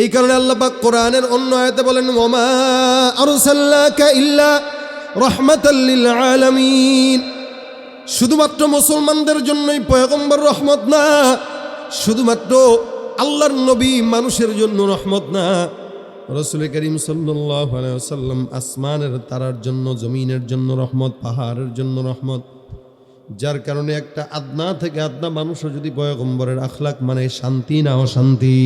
এই কারণে আল্লাহ পাক কোরআনের অন্য আয়াতে বলেন আলামিন। শুধুমাত্র মুসলমানদের জন্যই পয়গম্বর রহমত না, শুধুমাত্র আল্লাহর নবী মানুষের জন্য রহমত না। রসুল করিম সাল্লাম আসমানের তারার জন্য, জমিনের জন্য রহমত, পাহাড়ের জন্য রহমত। যার কারণে একটা আদনা থেকে আদনা মানুষও যদি পয়গম্বরের আখলাক মানে শান্তি না অশান্তি।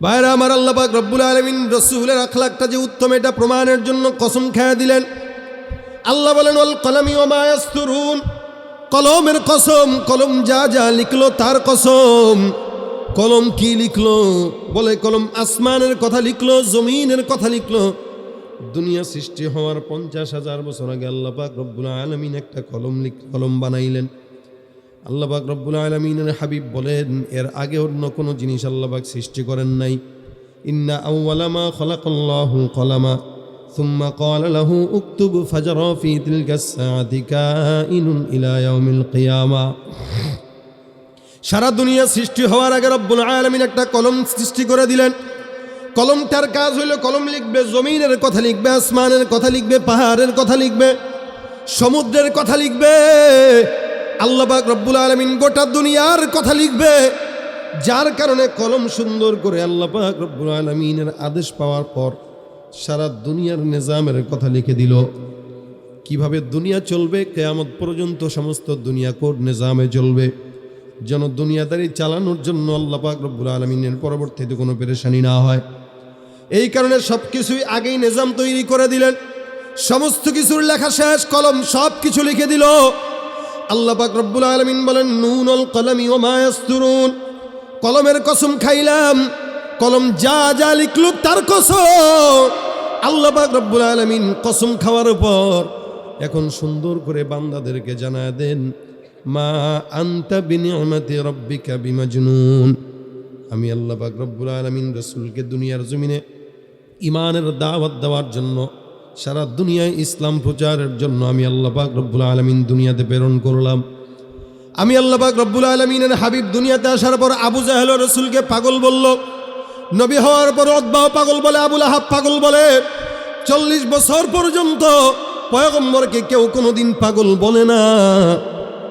ভাইরা, আমার আল্লাহ পাক রব্বুল আলমিন রসুলের আখলাকটা যে উত্তম, এটা প্রমাণের জন্য কসম খেয়ে দিলেন। আল্লাহ বলেন অল কলমি ও মায়াস্তুরুন কলমের কসম, কলম যা যা লিখলো তার কসম। কলম কি লিখলো? বলে, কলম আসমানের কথা লিখলো, জমিনের কথা লিখলো। দুনিয়া সৃষ্টি হওয়ার পঞ্চাশ হাজার বছর আগে আল্লাহ পাক রব্বুল আলমিন একটা কলম কলম বানাইলেন। আল্লাহ পাক রব্বুল আলমিনের হাবিব বলেন এর আগে অন্য কোনো জিনিস আল্লাহ পাক সৃষ্টি করেন নাই ইন্না আউ্লামা খলাকাল্লাহু কলামা ثم قال له اكتب فجرى في تلك الساعة كائن إلى يوم القيامة সারা দুনিয়া সৃষ্টি হওয়ার আগে রব্বুল আলমিন একটা কলম সৃষ্টি করে দিলেন কলমটার কাজ হইলো কলম লিখবে জমিনের কথা লিখবে আসমানের কথা লিখবে পাহাড়ের কথা লিখবে সমুদ্রের কথা লিখবে আল্লাহবাক রব্বুল আলমিন গোটা দুনিয়ার কথা লিখবে। যার কারণে কলম সুন্দর করে আল্লাপাক রব্বুল আলমিনের আদেশ পাওয়ার পর সারা দুনিয়ার নিজামের কথা লিখে দিল। কীভাবে দুনিয়া চলবে, কেয়ামত পর্যন্ত সমস্ত দুনিয়া কোড নিজামে চলবে। যেন দুনিয়াদারি চালানোর জন্য আল্লাহ পাক রব্বুল আলমিনের পরবর্তীতে কোনো পেরেশানি না হয়। এই কারণে সব কিছুই আগেই নিজাম তৈরি করে দিলেন। সমস্ত কিছুর লেখা শেষ, কলম সব কিছু লিখে দিল। আল্লাহ পাক রব্বুল আলমিন বলেন, নুনল কলমি ও মায়াস্তুরুন কলমের কসম খাইলাম, কলম যা যা লিখল তার কসম। আল্লাহ পাক রব্বুল আলমিন কসম খাওয়ার পর এখন সুন্দর করে বান্দাদেরকে জানা দেন, মা আন্তা বিনিয়মাতি রব্বিকা বিমাজনুন। আমি আল্লাহ পাক রব্বুল আলমিন রসুলকে দুনিয়ার জমিনে ইমানের দাওয়াত দেওয়ার জন্য সারা দুনিয়ায় ইসলাম প্রচারের জন্য আমি আল্লাহ পাক রব্বুল আলমিন দুনিয়াতে প্রেরণ করলাম। আমি আল্লাহ পাক রব্বুল আলমিনের হাবিব দুনিয়াতে আসার পর আবু জাহেল রসুলকে পাগল বলল। নবী হওয়ার পর অদ্বাহ পাগল বলে, আবুল আহাব পাগল বলে। চল্লিশ বছর পর্যন্ত পয়গম্বরকে কেউ কোনোদিন পাগল বলে না।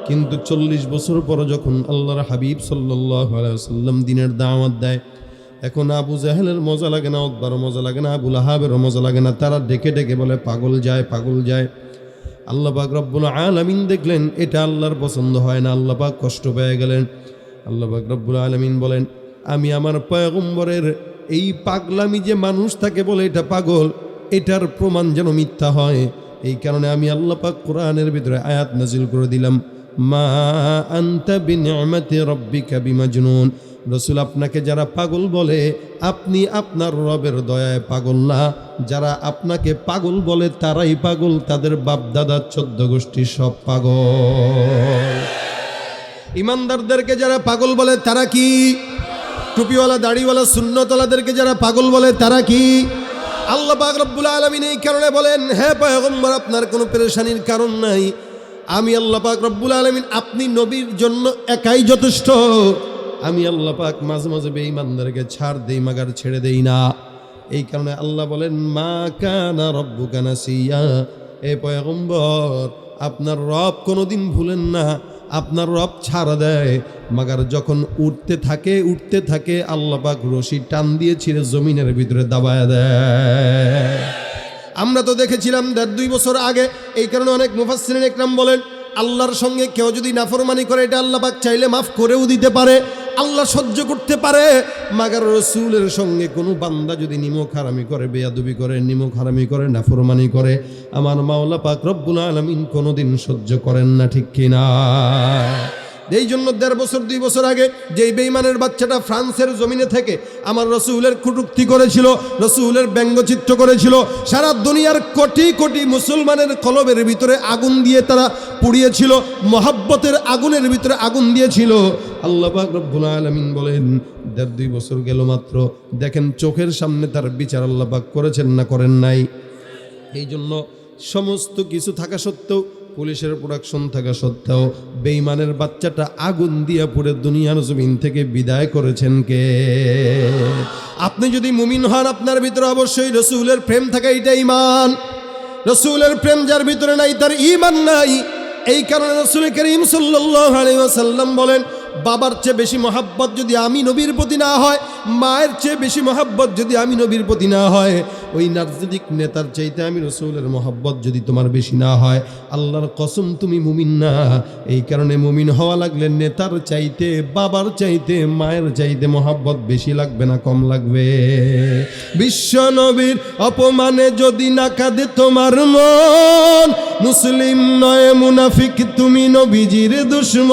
কিন্তু চল্লিশ বছর পর যখন আল্লাহর হাবিব সাল্লাহ সাল্লাম দিনের দাওয়াত দেয় এখন আবু জাহেলের মজা লাগে না অকবারও মজা লাগে না, আবুল আহাবেরও মজা লাগে না। তারা ডেকে ডেকে বলে, পাগল যায় পাগল যায়। আল্লাহ পাক রব্বুল আলমিন দেখলেন, এটা আল্লাহর পছন্দ হয় না। আল্লাহ পাক কষ্ট পেয়ে গেলেন। আল্লাহ পাক রব্বুল আলমিন বলেন, আমি আমার পয়গম্বরের এই পাগলামি যে মানুষ তাকে বলে এটা পাগল, এটার প্রমাণ যেন মিথ্যা হয়। এই কারণে আমি আল্লাহ পাক কোরআনের ভিতরে আয়াত নাজিল করে দিলাম, মা আন্তা বিনিয়ামাতি রব্বিকা বিমাজনুন। রসুল আপনাকে যারা পাগল বলে, আপনি আপনার রবের দয়ায় পাগল না। যারা আপনাকে পাগল বলে, তারাই পাগল, তাদের বাপ দাদার চোদ্দ গোষ্ঠী সব পাগল। ইমানদারদেরকে যারা পাগল বলে, তারা কি? টুপিওয়ালা, দাড়িওয়ালা শূন্যতলাদেরকে যারা পাগল বলে, তারা কি? আল্লাহ পাক আলমিন এই কারণে বলেন হ্যাঁ পয়গম্বর, আপনার কোনো পেরেশানির কারণ নাই। আমি আল্লাহ পাক রব্বুল আলমিন, আপনি নবীর জন্য একাই যথেষ্ট। আমি আল্লাহ পাক মাঝে মাঝে বেঈমানদেরকে ছাড় দেই, মাগার ছেড়ে দেই না। এই কারণে আল্লাহ বলেন, মা কানা রব্বু কানা এ পয়গম্বর, আপনার রব কোনোদিন ভুলেন না, আপনার রব ছাড়া দেয়। মাগার যখন উঠতে থাকে উঠতে থাকে, আল্লাহ পাক রশি টান দিয়ে ছিঁড়ে জমিনের ভিতরে দাবায় দেয়। আমরা তো দেখেছিলাম দেড় দুই বছর আগে, এই কারণে অনেক মুফাসসিরিন একরাম বলেন, আল্লাহর সঙ্গে কেউ যদি নাফরমানি করে, এটা আল্লাহ পাক চাইলে মাফ করেও দিতে পারে। আল্লাহ সহ্য করতে পারে, মাগার রসুলের সঙ্গে কোনো বান্দা যদি নিমক হারামি করে, বেয়াদুবি করে নিমক হারামি করে, নাফরমানি করে, আমার মাওলা পাক রব্বুল আলমিন কোনোদিন সহ্য করেন না, ঠিক কিনা? এই জন্য দেড় বছর, দুই বছর আগে যেই বেইমানের বাচ্চাটা ফ্রান্সের জমিনে থেকে আমার রসুলের কুটুক্তি করেছিল, রসুলের ব্যঙ্গচিত্র করেছিল, সারা দুনিয়ার কোটি কোটি মুসলমানের কলবের ভিতরে আগুন দিয়ে তারা পুড়িয়েছিল, মহাব্বতের আগুনের ভিতরে আগুন দিয়েছিল। আল্লাহ আলমিন বলেন, দেড় দুই বছর গেল মাত্র, দেখেন চোখের সামনে তার বিচার আল্লাহ করেছেন না করেন নাই? এই জন্য সমস্ত কিছু থাকা সত্ত্বেও পুলিশের প্রোডাকশন থাকা সত্ত্বেও বেইমানের বাচ্চাটা আগুন দিয়া পুরে দুনিয়ার জমিন থেকে বিদায় করেছেন কে? আপনি যদি মুমিন হন, আপনার ভিতরে অবশ্যই রসুলের প্রেম থাকে এটা ইমান রসুলের প্রেম যার ভিতরে নাই, তার ইমান নাই। এই কারণে রসুল করিম আলাইহি ওয়াসাল্লাম বলেন, বাবার চেয়ে বেশি মহাব্বত যদি আমি নবীর প্রতি না হয় মায়ের চেয়ে বেশি মহাব্বত যদি আমি নবীর প্রতি না হয়, ওই রাজনৈতিক নেতার চাইতে আমি রসুলের মহাব্বত যদি তোমার বেশি না হয়, আল্লাহর কসম তুমি মুমিন না। এই কারণে মুমিন হওয়া লাগলে নেতার চাইতে, বাবার চাইতে, মায়ের চাইতে মহাব্বত বেশি লাগবে না, কম লাগবে। বিশ্ব নবীর অপমানে যদি না কাঁদে তোমার মন, মুসলিম নয় মুনাফিক, তুমি নবীজির দুশ্মন।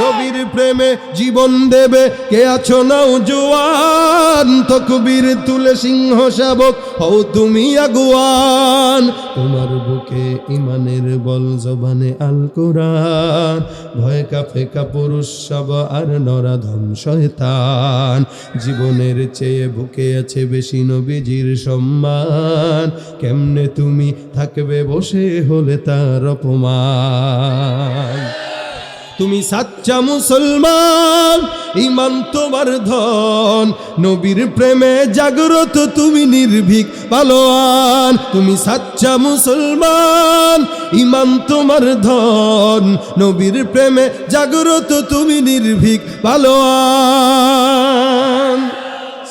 নবীর প্রেমে জীবন দেবে। কে আছো নাও জোয়ান? তকবীর তুলে সিংহ শাবক হও তুমি আগুয়ান। তোমার বুকে ইমানের বল জবানে আল কোরআন। ভয় কাফে কাপুরুষ সব আর নরাধম শয়তান। জীবনের চেয়ে বুকে আছে বেশি নবীজির সম্মান। কেমনে তুমি থাকবে বসে হলে তার অপমান? তুমি সাচ্চা মুসলমান ইমান তোমার ধন। নবীর প্রেমে জাগ্রত তুমি নির্ভীক পালোয়ান তুমি সাচ্চা মুসলমান ইমান তোমার ধন। নবীর প্রেমে জাগ্রত তুমি নির্ভীক পালোয়ান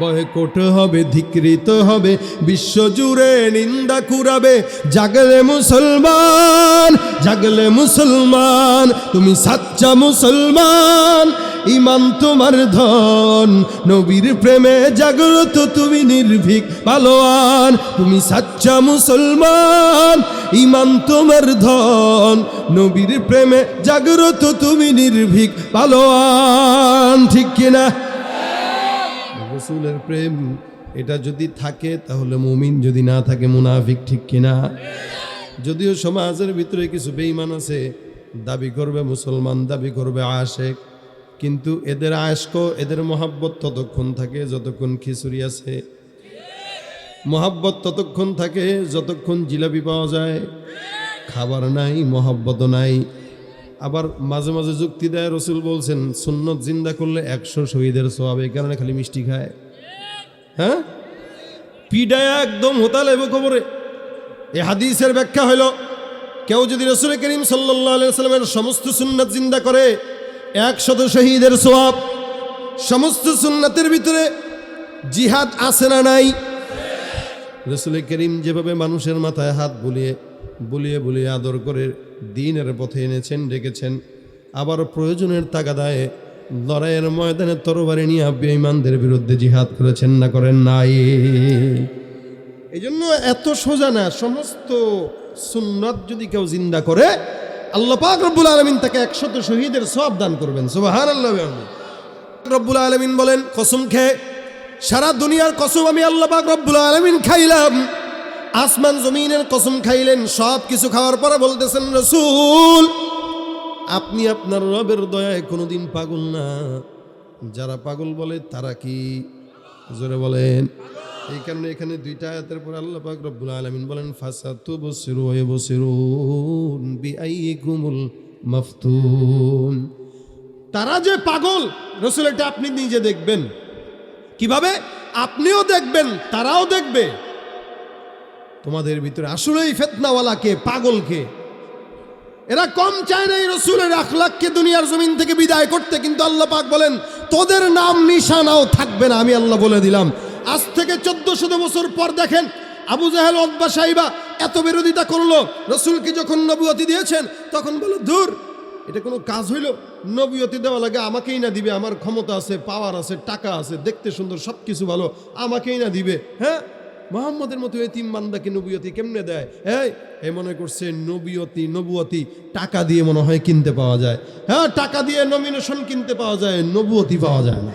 বয়কট হবে, ধিকৃত হবে বিশ্বজুড়ে নিন্দা কুরাবে জাগলে মুসলমান জাগলে মুসলমান, তুমি সাচ্চা মুসলমান। ইমান তোমার ধন, নবীর প্রেমে জাগ্রত তুমি নির্ভীক, পালোয়ান, তুমি সাচ্চা মুসলমান। ইমান তোমার ধন, নবীর প্রেমে জাগ্রত তুমি নির্ভীক, পালোয়ান, ঠিক কিনা? রসুলের প্রেম, এটা যদি থাকে তাহলে মুমিন যদি না থাকে মুনাফিক ঠিক কিনা? যদিও সমাজের ভিতরে কিছু বেইমান আছে, দাবি করবে মুসলমান, দাবি করবে আশেক, কিন্তু এদের আশক, এদের মহাব্বত ততক্ষণ থাকে যতক্ষণ খিচুড়ি আছে। মহাব্বত ততক্ষণ থাকে যতক্ষণ জিলাপি পাওয়া যায়। খাবার নাই, মহাব্বত নাই। আবার মাঝে মাঝে যুক্তি দেয় রসুল বলছেন, সুন্নত জিন্দা করলে একশো শহীদের এই কারণে খালি মিষ্টি খায়। হ্যাঁ? পিডায়া একদম হোতা লেবে খবরে এ হাদিসের ব্যাখ্যা হইল, কেউ যদি রসুল করিম সাল্লামের সমস্ত সুন্নত জিন্দা করে, একশত শহীদের স্বভাব সমস্ত সুন্নাতের ভিতরে জিহাদ আছে না নাই? রসুল করিম যেভাবে মানুষের মাথায় হাত বুলিয়ে বুলিয়ে বুলিয়ে আদর করে দিনের পথে এনেছেন, ডেকেছেন। আবার প্রয়োজনের তাগাদায় লড়াইয়ের ময়দানে তরবারি নিয়ে বেঈমানদের বিরুদ্ধে জিহাদ করেছেন না করেন নাই। এই জন্য এত সোজা না, সমস্ত সুন্নত যদি কেউ জিন্দা করে, আল্লাহ পাক রব্বুল আলমিন তাকে একশত শহীদের সব দান করবেন সুবাহান আল্লাহ রব্বুল আলমিন বলেন, কসম খেয়ে সারা দুনিয়ার কসম আমি আল্লাহ পাক রব্বুল আলমিন খাইলাম। আসমান জমিনের কসম খাইলেন, সব কিছু খাওয়ার পরে বলতেছেন, রসুল, আপনি আপনার রবের দয়ায় কোনোদিন পাগল না। যারা পাগল বলে, তারা কি? জোরে বলেন। এই কারণে এখানে দুইটা আয়াতের পর আল্লাহ পাক রব্বুল আলামিন বলেন ফাসাতু বসিরু ওয়া বসিরুন বিআইকুমুল মাফতুন। তারা যে পাগল, রসুল, এটা আপনি নিজে দেখবেন। কীভাবে? আপনিও দেখবেন, তারাও দেখবে। তোমাদের ভিতরে আসলেই ফেতনাওয়ালাকে, পাগলকে। এরা কম চায় না এই রসুলের আখলাককে দুনিয়ার জমিন থেকে বিদায় করতে, কিন্তু আল্লাহ পাক বলেন, তোদের নাম নিশানাও থাকবে না। আমি আল্লাহ বলে দিলাম। আজ থেকে চোদ্দশো বছর পর দেখেন, আবু জাহেল অব্বা সাহিবা এত বিরোধিতা করল, রসুলকে যখন নবুয়তি দিয়েছেন, তখন বলো দূর এটা কোনো কাজ হইল? নবীয়তি দেওয়া লাগে, আমাকেই না দিবে, আমার ক্ষমতা আছে পাওয়ার আছে, টাকা আছে, দেখতে সুন্দর সব কিছু ভালো, আমাকেই না দিবে। হ্যাঁ? মোহাম্মদের মতো এতিম বান্দাকে নবীয়তি কেমনে দেয়? এই, এ মনে করছে নবীয়তি, নবুয়তি টাকা দিয়ে মনে হয় কিনতে পাওয়া যায়। হ্যাঁ টাকা দিয়ে নমিনেশন কিনতে পাওয়া যায়, নবুয়তি পাওয়া যায় না।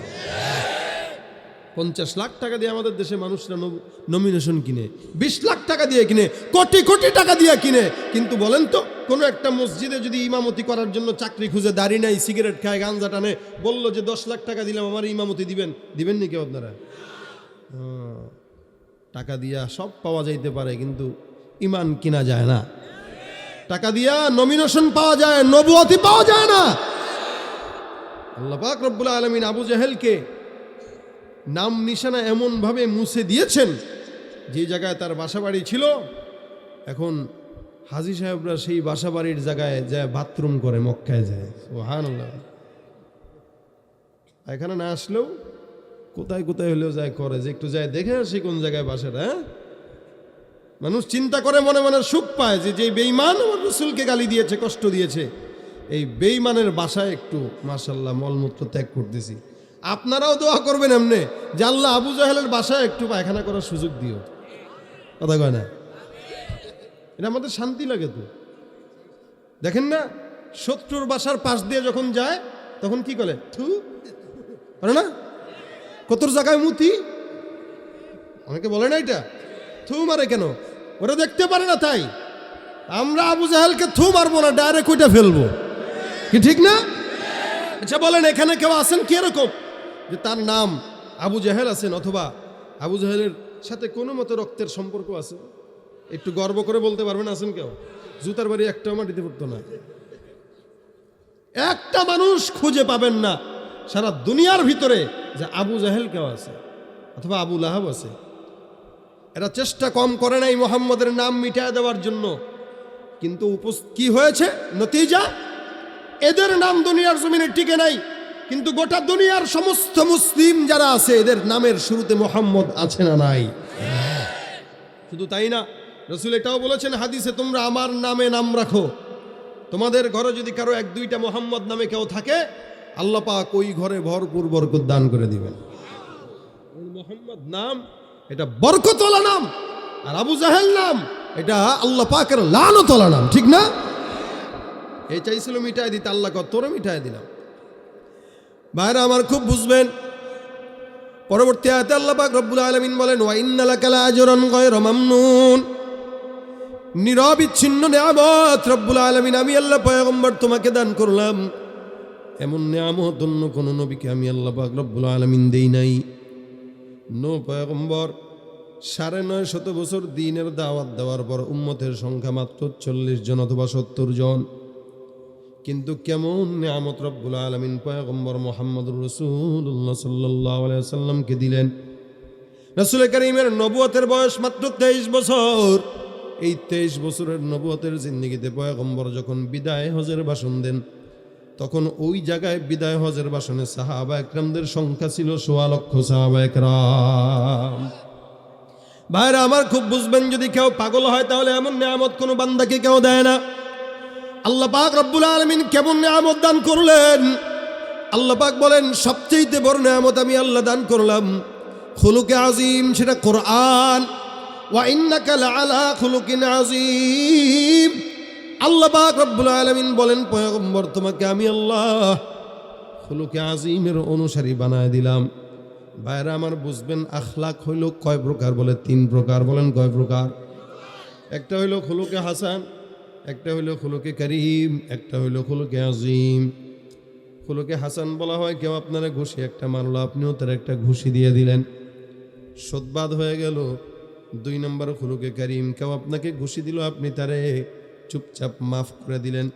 পঞ্চাশ লাখ টাকা দিয়ে আমাদের দেশে মানুষরা নমিনেশন কিনে। বিশ লাখ টাকা দিয়ে কিনে, কোটি কোটি টাকা দিয়ে কিনে। কিন্তু বলেন তো, কোনো একটা মসজিদে যদি ইমামতি করার জন্য চাকরি খুঁজে দাঁড়িয়ে নাই, সিগারেট খায়, গাঞ্জা টানে, বলল যে দশ লাখ টাকা দিলাম, আমার ইমামতি দিবেন। দিবেন নি কেউ আপনারা টাকা দিয়া সব পাওয়া যাইতে পারে, কিন্তু ইমান কিনা যায় না। টাকা দিয়া নমিনেশন পাওয়া যায় নবুয়তি পাওয়া যায় না। আল্লাহ পাক রব্বুল আলমিন আবু জাহেলকে নাম নিশানা এমনভাবে মুছে দিয়েছেন, যে জায়গায় তার বাসা বাড়ি ছিল, এখন হাজি সাহেবরা সেই বাসা বাড়ির জায়গায় যায় বাথরুম করে, মক্কায় যায়। ও হান এখানে না আসলেও কোথায় কোথায় হলেও যায় করে, যে একটু যায় দেখে আসি কোন জায়গায় বাসাটা হ্যাঁ? মানুষ চিন্তা করে মনে মনে সুখ পায় যে যে বেইমান আমার রসুলকে গালি দিয়েছে, কষ্ট দিয়েছে, এই বেইমানের বাসায় একটু মাসাল্লাহ মলমূত্র ত্যাগ করতেছি। আপনারাও দোয়া করবেন এমনি, যে আল্লাহ আবু জাহেলের বাসায় একটু পায়খানা করার সুযোগ দিও। কথা কয় না? এটা আমাদের শান্তি লাগে তো। দেখেন না, শত্রুর বাসার পাশ দিয়ে যখন যায়, তখন কি করে? থু। না? কত জায়গায় মুতি? অনেকে বলে না এটা? থু মারে কেন? ওরা দেখতে পারে না তাই। আমরা আবু জাহেলকে থু মারবো না ডাইরেক্ট ওইটা ফেলব। কি ঠিক না? আচ্ছা বলেন, এখানে কেউ আছেন কি এরকম? যে তার নাম আবু জাহেল আছেন অথবা আবু জাহেলের সাথে কোনো মতো রক্তের সম্পর্ক আছে? একটু গর্ব করে বলতে পারবেন, আছেন কেউ? জুতার বাড়ি একটাও মাটিতে পড়তো না। একটা মানুষ খুঁজে পাবেন না। সারা দুনিয়ার ভিতরে যে আবু জাহেল কেউ আছে অথবা আবু লাহাব আছে। এরা চেষ্টা কম করে নাই মোহাম্মদের নাম মিটায় দেওয়ার জন্য। কিন্তু কি হয়েছে? নতিজা? এদের নাম দুনিয়ার জমিনে টিকে নাই। কিন্তু গোটা দুনিয়ার সমস্ত মুসলিম যারা আছে, এদের নামের শুরুতে মোহাম্মদ আছে না নাই। শুধু তাই না, রসুল এটাও বলেছেন হাদিসে, তোমরা আমার নামে নাম রাখো। তোমাদের ঘরে যদি কারও এক দুইটা মোহাম্মদ নামে কেউ থাকে আল্লাহ পাক ওই ঘরে ভরপুর বরকত দান করে দিবেন। মোহাম্মদ নাম? এটা বরকতলা নাম আর আবু জাহেল নাম এটা আল্লাহ পাকের লানতলা নাম ঠিক না? এই চাইছিল মিঠাই দিতে আল্লাহ কত তোরে মিটাই দিলাম। ভাইরা আমার খুব বুঝবেন পরবর্তী আয়াতে আল্লাহ পাক রব্বুল আলামিন বলেন ওয়া ইন্নালাকা লাআজরান গায়রা মামনুন। নিরবিচ্ছিন্ন নিয়ামত রব্বুল আলামিন আমি আল্লাহ পয়গম্বর তোমাকে দান করলাম। এমন নিয়ামত অন্য কোনো নবীকে আমি আল্লাহ রব্বুল আলামিন দেই নাই। নো পয়গম্বর, সাড়ে নয় শত বছর দিনের দাওয়াত দেওয়ার পর উম্মতের সংখ্যা মাত্র চল্লিশ জন অথবা সত্তর জন। কিন্তু কেমন নিয়ামত রব্বুল আলমিন পয়গম্বর মোহাম্মদ রসুল্লাহ সাল্লাহ সাল্লামকে দিলেন। রসুল করিমের নবুয়তের বয়স মাত্র তেইশ বছর। এই তেইশ বছরের নবুয়তের জিন্দিগিতে পয়গম্বর যখন বিদায় হজের ভাষণ দেন তখন ওই জায়গায় বিদায় হজের ভাষণে সাহাবা একরামদের সংখ্যা ছিল সোয়া লক্ষ সাহাবা একরাম। ভাইরা, আমার খুব বুঝবেন, যদি কেউ পাগল হয় তাহলে এমন নিয়ামত কোনো বান্দাকে কেউ দেয় না। আল্লাহ পাক রব্বুল আলমিন কেমন নিয়ামত দান করলেন? আল্লাহ পাক বলেন সবচেয়ে বড় নিয়ামত আমি আল্লাহ দান করলাম খুলুকে আজিম, সেটা কোরআন। ওয়া ইন্নাকা লাআলা খুলুকিন আজিম। আল্লাহ রব্বুল আলমিন বলেন, পয়গম্বর, তোমাকে আমি আল্লাহ খুলুকে আজিমের অনুসারী বানায় দিলাম। বাইরে আমার বুঝবেন, আখলাক হইল কয় প্রকার বলে? তিন প্রকার বলেন, কয় প্রকার? একটা হইল খুলুকে হাসান, একটা হইল খুলুকে করিম, একটা হইল খুলুকে আজিম। খুলুকে হাসান বলা হয়, কেউ আপনারা ঘুষি, একটা মারলো, আপনিও তার একটা ঘুষি দিয়ে দিলেন। সদবাদ হয়ে গেল, দুই নম্বর খুলুকে করিম, কেউ আপনাকে ঘুষি দিল, আপনি তারে চুপচাপ মাফ করে দিলেন।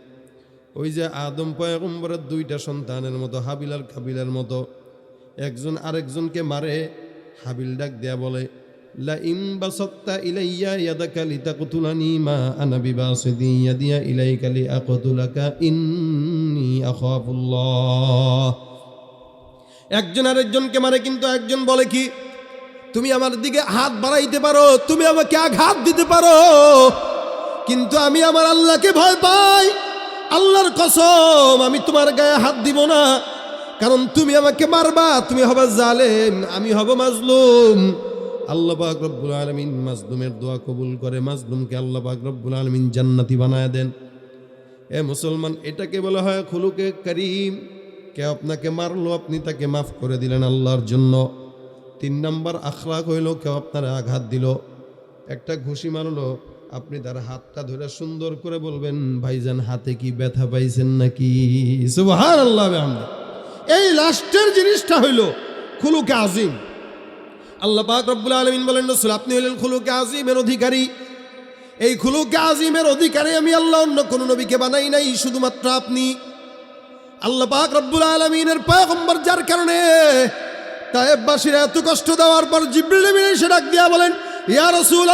ওই যে আদম পয়গম্বরের দুইটা সন্তানের মতো, হাবিল আর কাবিলার মতো। একজন আরেকজনকে মারে, হাবিল ডাক দেয়া বলে একজন আরেকজনকে মারে, কিন্তু একজন বলে কি, তুমি আমার দিকে হাত বাড়াইতে পারো, তুমি আমাকে আঘাত দিতে পারো। কিন্তু আমি আমার আল্লাহকে ভয় পাই। আল্লাহর কসম, আমি তোমার গায়ে হাত দিব না। কারণ তুমি আমাকে মারবা, তুমি হবে জালেম, আমি হব মাজলুম। আল্লাহ পাক রব্বুল আলমিন মাজলুমের দোয়া কবুল করে, মাজলুমকে আল্লাহ পাক রব্বুল আলমিন জান্নাতি বানায় দেন। এ মুসলমান, এটাকে বলা হয় খুলুকে করিম। কে আপনাকে মারলো, আপনি তাকে মাফ করে দিলেন আল্লাহর জন্য। তিন নাম্বার আখলাক হইল, কেউ আপনার আঘাত দিল। একটা ঘুষি মারলো আপনি তার হাতটা ধরে সুন্দর করে বলবেন, ভাইজান, হাতে কি ব্যথা পাইছেন নাকি? সুবহান আল্লাহ এই লাস্টের জিনিসটা হইল খুলুকে আজিম। আল্লাহ রব্বুল আলমিন বলেন, রসুল, আপনি হলেন খুলুকে আজিমের অধিকারী। এই খুলুকে আজিমের অধিকারী আমি আল্লাহ, অন্য কোনো নবীকে বানাই নাই, শুধুমাত্র আপনি। আল্লাহ পাক রব্বুল আলমিনের পয়গম্বর, যার কারণে তায়েববাসীরা এত কষ্ট দেওয়ার পর জিব্রিল নবী এসে ডাক দিয়া বলেন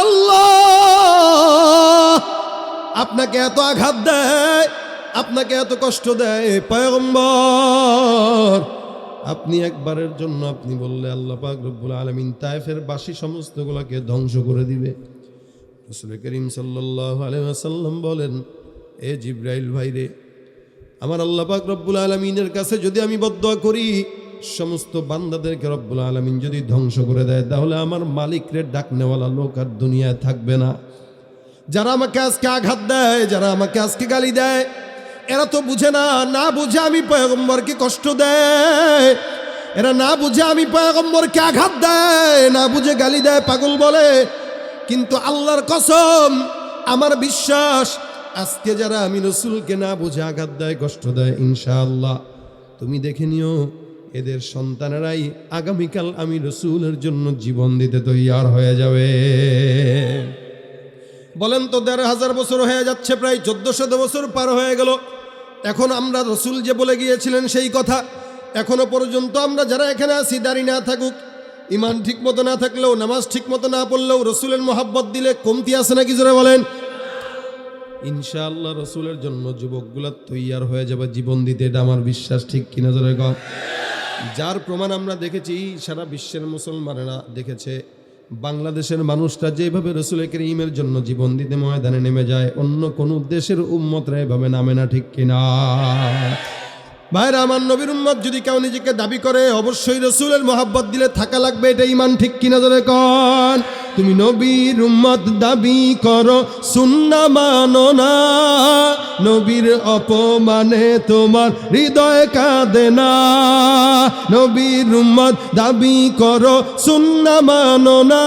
আল্লাহ আপনাকে এত আঘাত দেয়, আপনাকে এত কষ্ট দেয় পয়গম্বর। আপনি একবারের জন্য আপনি বললে আল্লাহ পাক রব্বুল আলমিন তায়েফের বাসী সমস্তগুলোকে ধ্বংস করে দিবে। রসুল করিম সাল্লাহ আলহাম বলেন, এ জিব্রাইল ভাইরে, আমার আল্লাহ পাক রব্বুল আলমিনের কাছে যদি আমি বদয়া করি সমস্ত বান্দাদেরকে রব্বুল আলমিন যদি ধ্বংস করে দেয়, তাহলে আমার মালিকরে ডাকনেওয়ালা লোক আর দুনিয়ায় থাকবে না। যারা আমাকে আজকে আঘাত দেয়, যারা আমাকে আজকে গালি দেয়, এরা তো বুঝে না না বুঝে আমি পয়গম্বরকে কষ্ট দেয়। এরা না বুঝে আমি পয়গম্বরকে আঘাত দেয়, না বুঝে গালি দেয়, পাগল বলে। কিন্তু আল্লাহর কসম, আমার বিশ্বাস, আজকে যারা আমি রসুলকে না বুঝে আঘাত দেয়, কষ্ট দেয়, ইনশাআল্লাহ। তুমি দেখে নিও এদের সন্তানেরাই আগামীকাল আমি রসুলের জন্য জীবন দিতে তৈয়ার হয়ে যাবে। বলেন তো, দেড় হাজার বছর হয়ে যাচ্ছে, প্রায় চোদ্দশো বছর পার হয়ে গেল। এখন আমরা রসুল যে বলে গিয়েছিলেন সেই কথা। এখনও পর্যন্ত আমরা যারা এখানে আছি দাঁড়ি না থাকুক ইমান ঠিক মতো না থাকলেও, নামাজ ঠিক মতো না পড়লেও, রসুলের মোহাব্বত দিলে কমতি আছে নাকি জোরে বলেন? ইনশাআল্লাহ রসুলের জন্য যুবকগুলা তৈয়ার হয়ে যাবে জীবন দিতে, এটা আমার বিশ্বাস, ঠিক কিনা জোরে কম যার প্রমাণ আমরা দেখেছি, সারা বিশ্বের মুসলমানেরা দেখেছে। বাংলাদেশের মানুষরা যেভাবে রসুল করিমের জন্য জীবন দিতে ময়দানে নেমে যায়, অন্য কোন দেশের উম্মতরা এভাবে নামে না, ঠিক কিনা? ভাইরা, আমার নবীর উম্মত যদি কেউ নিজেকে দাবি করে, অবশ্যই রসুলের মোহাব্বত দিলে থাকা লাগবে, এটা ইমান ঠিক কিনা ধরে কন? তুমি নবীর উম্মত দাবি করো, সুন্না মানো না। নবীর অপমানে তোমার হৃদয় কাঁদে না। নবীর উম্মত দাবি করো, সুন্না মানো না।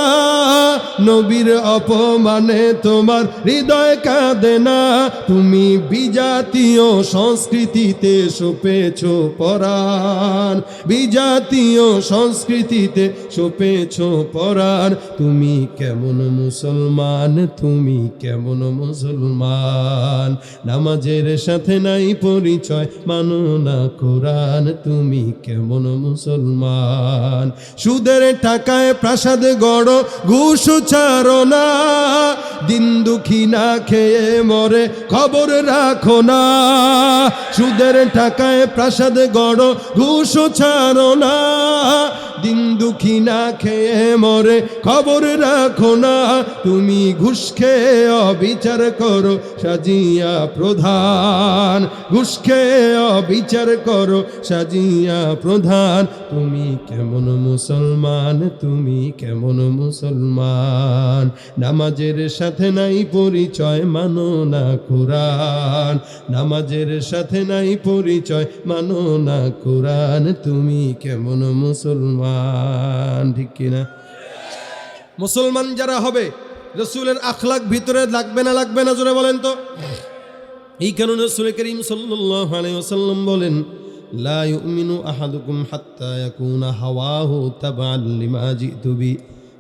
নবীর অপমানে তোমার হৃদয় কাঁদে না। তুমি বিজাতীয় সংস্কৃতিতে সোপেছ পরাণ। বিজাতীয় সংস্কৃতিতে সোপেছ পরাণ। তুমি কেমন মুসলমান, তুমি কেমন মুসলমান? নামাজের সাথে নাই পরিচয়, মানো না কোরআন, তুমি কেমন মুসলমান? সুদের টাকায় প্রাসাদ গড়, ঘুষ না। দিন দুঃখী না খেয়ে মরে খবর রাখো না। সুদের টাকায় প্রাসাদ গড়, ঘুষ ছাড়ো না। দিন দুঃখী না খেয়ে মরে, খবর রাখো না। তুমি ঘুষ খেয়ে অবিচার করো, সাজিয়া প্রধান। ঘুষ খেয়ে অবিচার করো, সাজিয়া প্রধান। তুমি কেমন মুসলমান, তুমি কেমন মুসলমান। নামাজের সাথে নাই পরিচয়, মানো না কোরআন। নামাজের সাথে নাই পরিচয়, মানো না কোরআন। তুমি কেমন মুসলমান ঠিক কিনা? মুসলমান যারা হবে, রসুলের আখলাক ভিতরে লাগবে না লাগবে না, জোরে বলেন তো। এই কারণে রসুল করিম সাল্লাম বলেন আহাদুকুম লিমা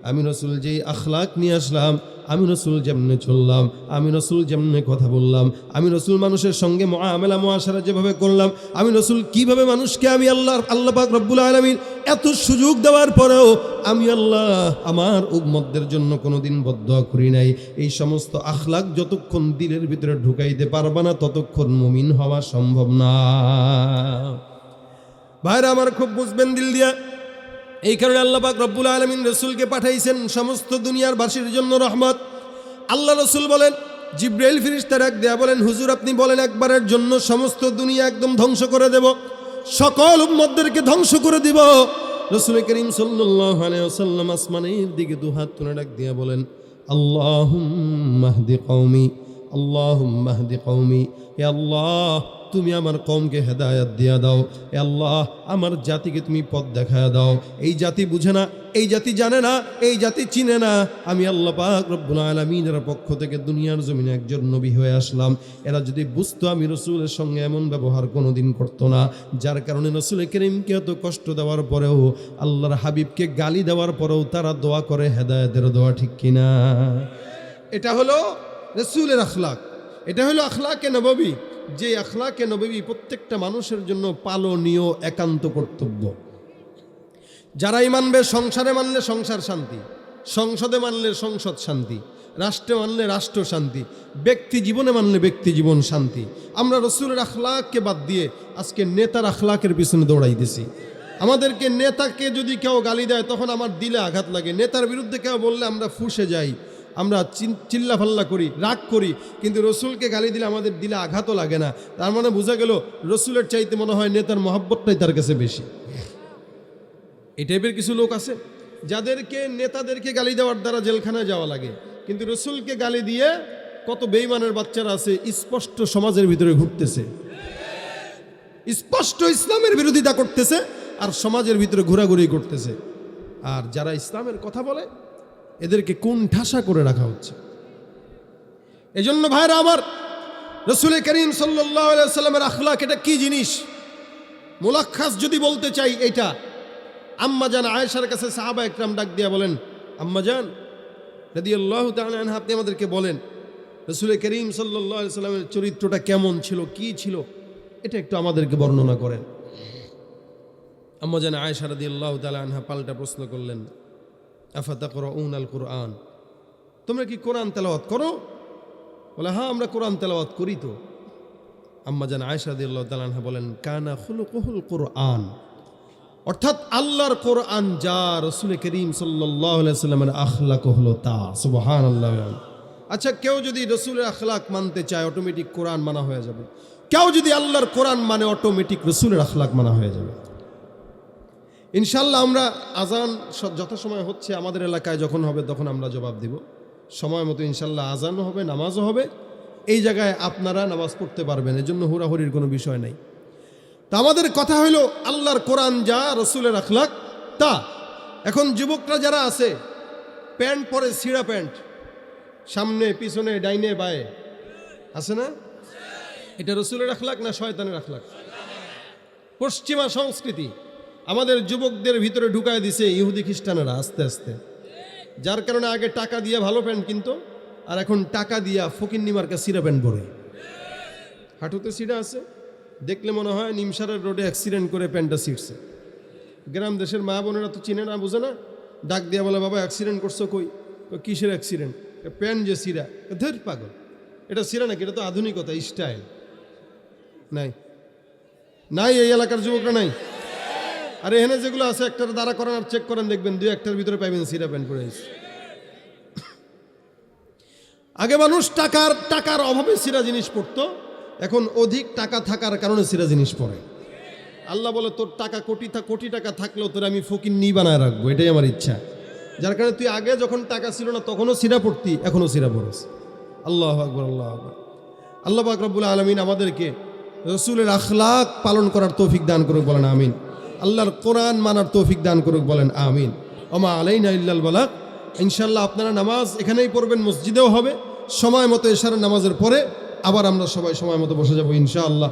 আমি রসুল যেই আখলাখ নিয়ে আসলাম আমি রসুল যেমনে চললাম, আমি রসুল যেমনে কথা বললাম, আমি রসুল মানুষের সঙ্গে মহামেলা মহাসারা যেভাবে করলাম, আমি রসুল কীভাবে মানুষকে আমি আল্লাহ আল্লাহ পাক রব্বুল আলমিন এত সুযোগ দেওয়ার পরেও আমি আল্লাহ আমার উম্মতদের জন্য কোনোদিন বদ্ধ করি নাই। এই সমস্ত আখলাক যতক্ষণ দিলের ভিতরে ঢুকাইতে পারবা না, ততক্ষণ মুমিন হওয়া সম্ভব না। ভাইরা আমার খুব বুঝবেন দিল দিয়া। এই কারণে আল্লাহ পাক রব্বুল আলমিন রসুলকে পাঠাইছেন সমস্ত দুনিয়ার বাসীর জন্য রহমত। আল্লাহ রসুল বলেন, জিব্রাইল ফিরিস্তা এক দেয়া বলেন, হুজুর, আপনি বলেন একবারের জন্য সমস্ত দুনিয়া একদম ধ্বংস করে দেব। সকল উম্মতদেরকে ধ্বংস করে দিব। রসুল করিম সাল্লাম আসমানের দিকে দুহাত তুলে ডাক দিয়া বলেন আল্লাহ মাহদি কৌমি আল্লাহ মাহদি কৌমি এ আল্লাহ তুমি আমার কমকে হেদায়াত দিয়া দাও। আল্লাহ, আমার জাতিকে তুমি পথ দেখায় দাও। এই জাতি বুঝে না, এই জাতি জানে না, এই জাতি চিনে না। আমি আল্লাহ পাক রব্বুল আলমিনের পক্ষ থেকে দুনিয়ার জমিনে একজন নবী হয়ে আসলাম। এরা যদি বুঝতো আমি রসুলের সঙ্গে এমন ব্যবহার কোনোদিন করতো না, যার কারণে রসুল করিমকে এত কষ্ট দেওয়ার পরেও, আল্লাহর হাবিবকে গালি দেওয়ার পরেও তারা দোয়া করে হেদায়তের দোয়া ঠিক কিনা। এটা হলো রসুলের আখলাক। এটা হলো আখলাকে নববী। যে আখলাকে নববী প্রত্যেকটা মানুষের জন্য পালনীয়, একান্ত কর্তব্য। যারাই মানবে, সংসারে মানলে সংসার শান্তি, সংসদে মানলে সংসদ শান্তি, রাষ্ট্রে মানলে রাষ্ট্র শান্তি, ব্যক্তি জীবনে মানলে ব্যক্তি জীবন শান্তি। আমরা রসুলের আখলাককে বাদ দিয়ে আজকে নেতার আখলাকের পিছনে দৌড়াইতেছি আমাদেরকে নেতাকে যদি কেউ গালি দেয়, তখন আমার দিলে আঘাত লাগে। নেতার বিরুদ্ধে কেউ বললে আমরা ফুসে যাই। আমরা চিল্লাফাল্লা করি, রাগ করি, কিন্তু রসুলকে গালি দিলে আমাদের দিলে আঘাতও লাগে না। তার মানে বোঝা গেল, রসুলের চাইতে মনে হয় নেতার মহাব্বতটাই তার কাছে বেশি। এই টাইপের কিছু লোক আছে, যাদেরকে নেতাদেরকে গালি দেওয়ার দ্বারা জেলখানায় যাওয়া লাগে। কিন্তু রসুলকে গালি দিয়ে কত বেইমানের বাচ্চারা আছে, স্পষ্ট সমাজের ভিতরে ঘুরতেছে। স্পষ্ট ইসলামের বিরোধিতা করতেছে, আর সমাজের ভিতরে ঘোরাঘুরি করতেছে। আর যারা ইসলামের কথা বলে এদেরকে কোন ঠাসা করে রাখা হচ্ছে? এজন্য ভাইরা আমার রসুল করিম সাল্লামের আখলাক, এটা কি জিনিস? মোলাক্ষাস যদি বলতে চাই এটা, আম্মা আম্মাজান আয়েশার কাছে সাহাবা একরাম ডাক দিয়া বলেন আম্মাজান যদি আল্লাহ আপনি আমাদেরকে বলেন, রসুল করিম সাল্লামের চরিত্রটা কেমন ছিল, কি ছিল? এটা একটু আমাদেরকে বর্ণনা করেন। আম্মাজান আয়েশা রাদি আল্লাহ তালা আনহা পাল্টা প্রশ্ন করলেন আল কোরআন তোমরা কি কোরআন তেলাওয়াত করো? বলে হ্যাঁ আমরা কোরআন তেলাওয়াত করি তো। আল্লাহ তালা আনহা বলেন, কানা খুলুকুহুল কোরআন। অর্থাৎ আল্লাহর কোরআন যা রসুল করিম সাল্লামের আখলাক হলো তা। সুবহান আল্লাহ আচ্ছা কেউ যদি রসুলের আখলাক মানতে চায় অটোমেটিক কোরআন মানা হয়ে যাবে। কেউ যদি আল্লাহর কোরআন মানে অটোমেটিক রসুলের আখলাক মানা হয়ে যাবে। ইনশাল্লাহ আমরা আজান যথাসময় হচ্ছে আমাদের এলাকায় যখন হবে তখন আমরা জবাব দিব। সময় মতো ইনশাল্লাহ আজানও হবে, নামাজও হবে। এই জায়গায় আপনারা নামাজ পড়তে পারবেন, এজন্য হুড়াহুড়ির কোনো বিষয় নাই। তা আমাদের কথা হলো আল্লাহর কোরআন যা, রসুলের আখলাক, তা। এখন যুবকরা যারা আছে, প্যান্ট পরে সিরা প্যান্ট, সামনে, পিছনে, ডাইনে, বায়ে। আছে না? এটা রসুলের আখলাক না শয়তানের আখলাক? পশ্চিমা সংস্কৃতি। আমাদের যুবকদের ভিতরে ঢুকায় দিছে ইহুদি খ্রিস্টানেরা আস্তে আস্তে। যার কারণে আগে টাকা দিয়ে ভালো প্যান্ট কিনতো আর এখন টাকা দিয়া ফকির নিমার্কা সিরা প্যান্ট পরে। হাঁটুতে সিরা আছে দেখলে মনে হয় নিমসারের রোডে অ্যাক্সিডেন্ট করে প্যান্টটা ছিঁড়ছে। গ্রাম দেশের মা বোনেরা তো চিনে না বোঝে না। ডাক দিয়া বলে বাবা অ্যাক্সিডেন্ট করছ কই, কিসের অ্যাক্সিডেন্ট? প্যান্ট যে সিরা ধের পাগল। এটা সিরা নাকি? এটা তো আধুনিকতা স্টাইল। নাই। নাই এই এলাকার যুবকরা নাই? আরে এখানে যেগুলো আছে, একটার দ্বারা করেন আর চেক করেন, দেখবেন দুই একটার ভিতরে পাইবেন সিরা প্যান্ট পরে আগে মানুষ টাকার টাকার অভাবে সিরা জিনিস পড়তো, এখন অধিক টাকা থাকার কারণে সিরা জিনিস পড়ে। আল্লাহ বলে, তোর টাকা কোটি কোটি টাকা থাকলেও তোর আমি ফকির নি বানায় রাখব। এটাই আমার ইচ্ছা। যার কারণে তুই আগে যখন টাকা ছিল না, তখনও সিরা পড়তি, এখনও সিরা পড়িস আল্লাহ আকবর আল্লাহ আকবর। আল্লাহ আকরবুল আলমিন আমাদেরকে রসুলের আখলাক পালন করার তৌফিক দান করুক, বলেন আমিন। আল্লাহর কোরআন মানার তৌফিক দান করুক, বলেন আমিন। ওমা আলাইনা ইল্লাল বালাক ইনশাল্লাহ আপনারা নামাজ এখানেই পড়বেন, মসজিদেও হবে। সময় মতো এসার নামাজের পরে আবার আমরা সবাই সময় মতো বসে যাব, ইনশাআল্লাহ।